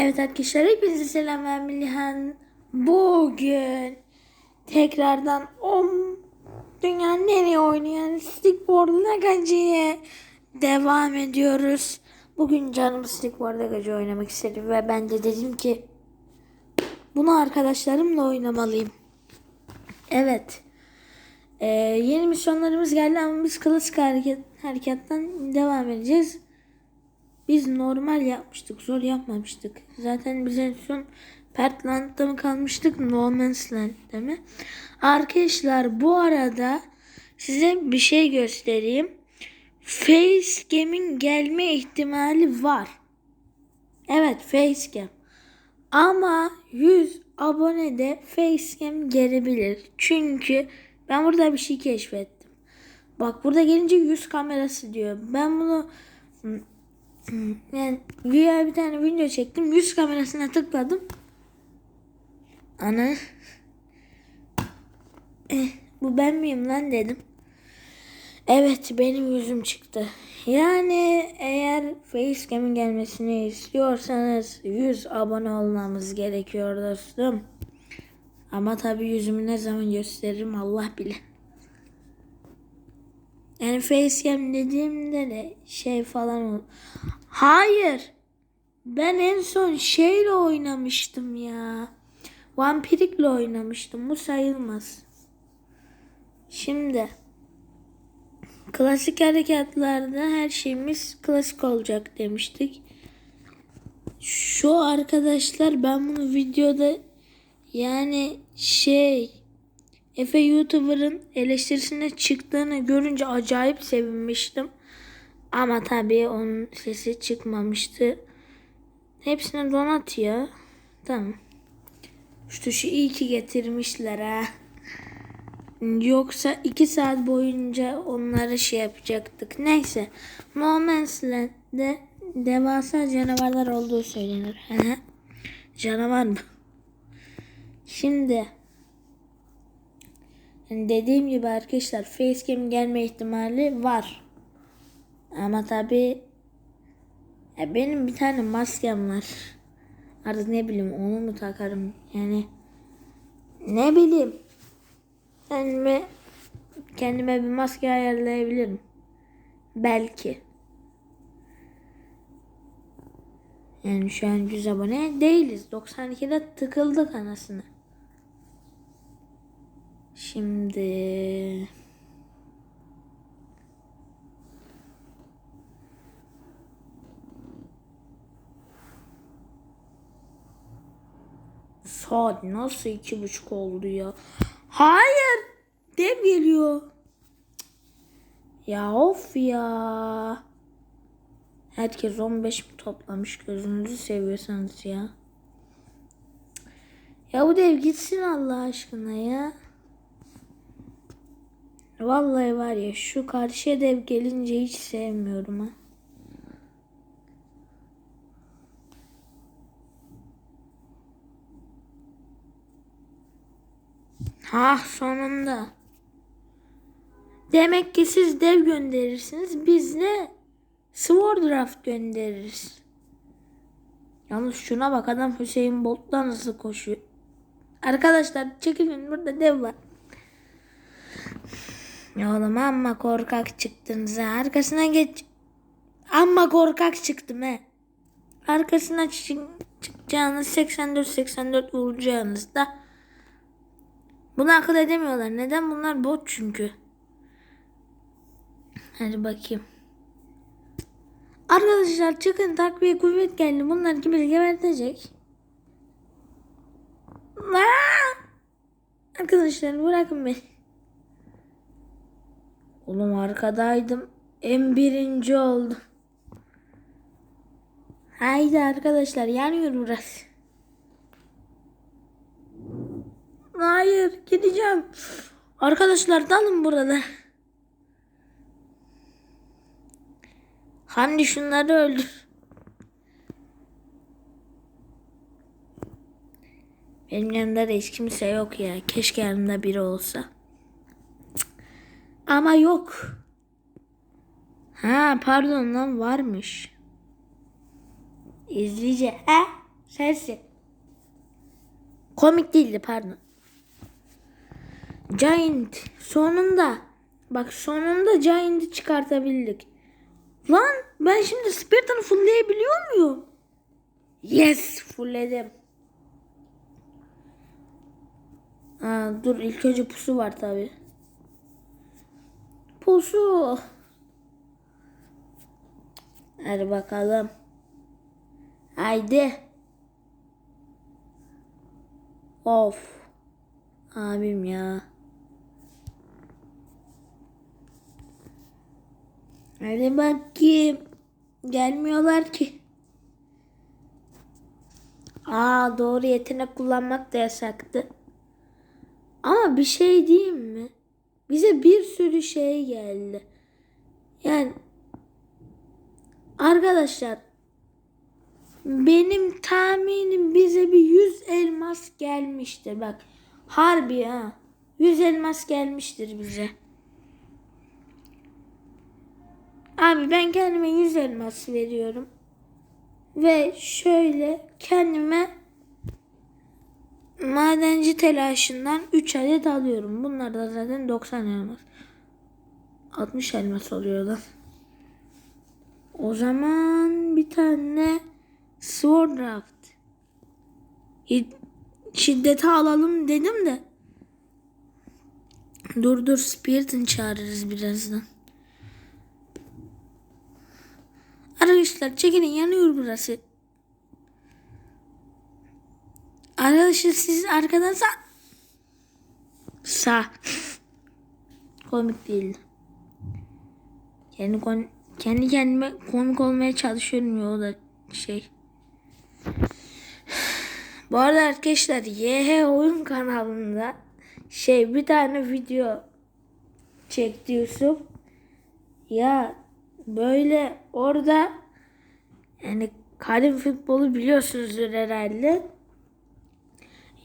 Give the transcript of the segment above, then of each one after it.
Evet arkadaşlar hepinize selam ben Milihan. Bugün tekrardan o dünyanın iyi oynayan Stickboard Legacy'ye devam ediyoruz. Bugün canım Stickboard Legacy oynamak istedi ve ben de dedim ki bunu arkadaşlarımla oynamalıyım. Evet. Ee, yeni misyonlarımız geldi ama biz klasik hareket, hareketten devam edeceğiz. Biz normal yapmıştık. Zor yapmamıştık. Zaten biz en son Pertland'da mı kalmıştık? No Man's Land'de mi? Arkadaşlar bu arada size bir şey göstereyim. Facecam'in gelme ihtimali var. Evet Facecam. Ama 100 abonede Facecam gelebilir. Çünkü ben burada bir şey keşfettim. Bak burada gelince 100 kamerası diyor. Ben bunu yani güya bir tane video çektim. Yüz kamerasına tıkladım. Ana. Eh, bu ben miyim lan dedim. Evet benim yüzüm çıktı. Yani eğer facecam'in gelmesini istiyorsanız 100 abone olmamız gerekiyor dostum. Ama tabi yüzümü ne zaman gösteririm Allah bilir. Yani facecam dediğimde de şey falan. Hayır. Ben en son şeyle oynamıştım ya. Vampirikle oynamıştım. Bu sayılmaz. Şimdi klasik harekatlarda her şeyimiz klasik olacak demiştik. Şu arkadaşlar ben bunu videoda yani şey Efe YouTuber'ın eleştirisine çıktığını görünce acayip sevinmiştim. Ama tabii onun sesi çıkmamıştı. Hepsine donat ya. Tamam. Şu tuşu iyi ki getirmişler ha. Yoksa iki saat boyunca onları şey yapacaktık. Neyse. No Man's Land'de devasa canavarlar olduğu söylenir. Canavar mı? Şimdi yani dediğim gibi arkadaşlar facecam gelme ihtimali var. Ama tabi ya benim bir tane maskem var. Artık ne bileyim onu mu takarım yani ne bileyim kendime kendime bir maske ayarlayabilirim. Belki. Yani şu an 100 abone değiliz. 92'de tıkıldık anasını. Şimdi Saat nasıl iki buçuk oldu ya? Hayır. Dev geliyor. Ya of ya. Herkes 15 mi toplamış gözünüzü seviyorsanız ya. Ya bu dev gitsin Allah aşkına ya. Vallahi var ya şu karşıya dev gelince hiç sevmiyorum ha. Ha sonunda. Demek ki siz dev gönderirsiniz. Biz de Swordcraft göndeririz. Yalnız şuna bak adam Hüseyin Bolt'la nasıl koşuyor. Arkadaşlar çekilin burada dev var. Ya oğlum amma korkak çıktınız ha. Arkasına geç. Amma korkak çıktım he. Arkasına çık çıkacağınız 84-84 vuracağınız da bunu akıl edemiyorlar. Neden? Bunlar bot çünkü. Hadi bakayım. Arkadaşlar çıkın takviye kuvvet geldi. Bunlar kimi gebertecek. Aa! Arkadaşlar bırakın beni. Oğlum arkadaydım. En birinci oldum. Haydi arkadaşlar yanıyor burası. Hayır gideceğim. Arkadaşlar dalın burada. Hani şunları öldür. Benim yanımda da hiç kimse yok ya. Keşke yanımda biri olsa. Ama yok. Ha pardon lan varmış. İzleyici. Ha? Sensin. Komik değildi pardon. Giant sonunda bak sonunda Giant'ı çıkartabildik. Lan ben şimdi Spartan'ı fullleyebiliyor muyum? Yes fullledim. Aa, dur ilk önce pusu var tabi. Pusu. Hadi bakalım. Haydi. Of. Abim ya. Hadi bakayım. Gelmiyorlar ki. Aa doğru yetenek kullanmak da yasaktı. Ama bir şey diyeyim mi? Bize bir sürü şey geldi. Yani arkadaşlar benim tahminim bize bir 100 elmas gelmiştir. Bak harbi ha. 100 elmas gelmiştir bize. Abi ben kendime 100 elmas veriyorum. Ve şöyle kendime madenci telaşından 3 adet alıyorum. Bunlar da zaten 90 elmas. 60 elmas oluyor lan. O zaman bir tane Sword Raft. Şiddeti alalım dedim de. Dur dur Spirit'ini çağırırız birazdan. Arkadaşlar çekilin yanıyor burası. Arkadaşlar siz arkadan sağ. Sağ. Komik değil. Kendi, kon- kendi kendime komik olmaya çalışıyorum ya o da şey. Bu arada arkadaşlar YH oyun kanalında şey bir tane video çekti Yusuf. Ya böyle orada yani kadim futbolu biliyorsunuzdur herhalde.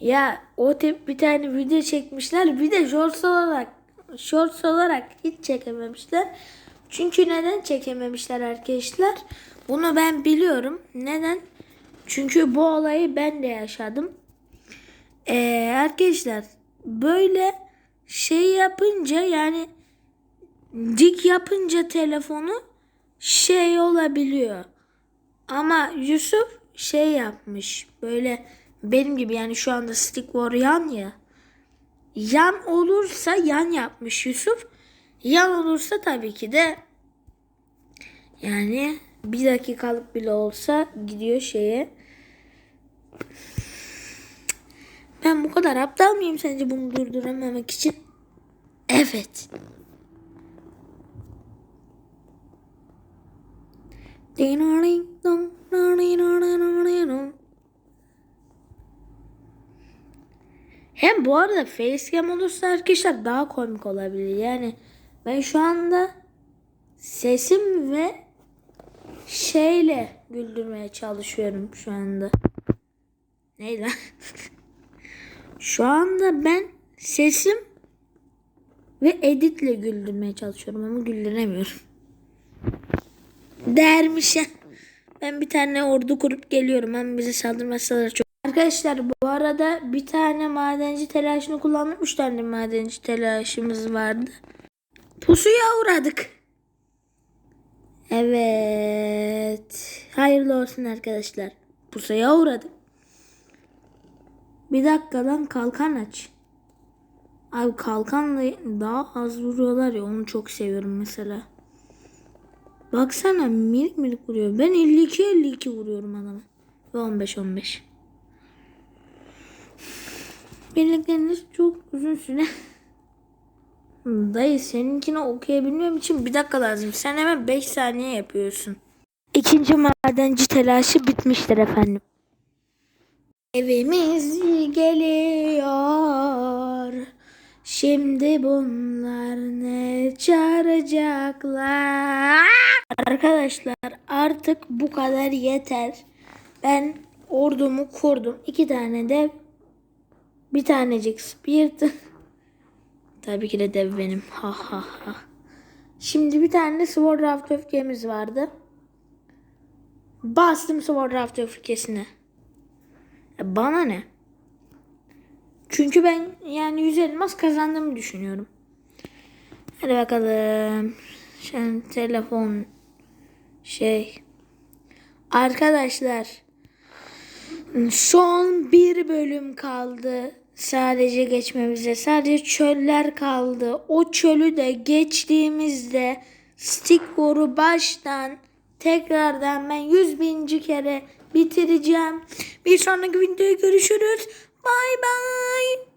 Ya o tip bir tane video çekmişler. Bir de shorts olarak shorts olarak hiç çekememişler. Çünkü neden çekememişler arkadaşlar? Bunu ben biliyorum. Neden? Çünkü bu olayı ben de yaşadım. Ee, arkadaşlar böyle şey yapınca yani dik yapınca telefonu şey olabiliyor. Ama Yusuf şey yapmış. Böyle benim gibi yani şu anda stick war yan ya. Yan olursa yan yapmış Yusuf. Yan olursa tabii ki de yani bir dakikalık bile olsa gidiyor şeye. Ben bu kadar aptal mıyım sence bunu durduramamak için? Evet. Hem bu arada facecam olursa arkadaşlar daha komik olabilir. Yani ben şu anda sesim ve şeyle güldürmeye çalışıyorum şu anda. Neyle? şu anda ben sesim ve editle güldürmeye çalışıyorum ama güldüremiyorum. Dermiş ya. Ben bir tane ordu kurup geliyorum. Hem bize saldırmazsalar çok. Arkadaşlar bu arada bir tane madenci telaşını kullandım. Üç tane madenci telaşımız vardı. Pusuya uğradık. Evet. Hayırlı olsun arkadaşlar. Pusuya uğradık. Bir dakika lan kalkan aç. Abi kalkanla daha az vuruyorlar ya onu çok seviyorum mesela. Baksana minik minik vuruyor. Ben 52 52 vuruyorum adama. Ve 15 15. Birlikleriniz çok uzun süre. Dayı seninkini okuyabilmem için bir dakika lazım. Sen hemen 5 saniye yapıyorsun. İkinci madenci telaşı bitmiştir efendim. Evimiz geliyor. Şimdi bunlar ne çağıracaklar? Arkadaşlar artık bu kadar yeter. Ben ordumu kurdum. İki tane dev. Bir tanecik spirit. Tabii ki de dev benim. Ha ha ha. Şimdi bir tane Sword Raft öfkemiz vardı. Bastım Sword Raft öfkesine. E, Bana ne? Çünkü ben yani 100 elmas kazandığımı düşünüyorum. Hadi bakalım. Şimdi telefon şey. Arkadaşlar son bir bölüm kaldı. Sadece geçmemize. Sadece çöller kaldı. O çölü de geçtiğimizde Stick War'u baştan tekrardan ben 100 binci kere bitireceğim. Bir sonraki videoda görüşürüz. Bye bye.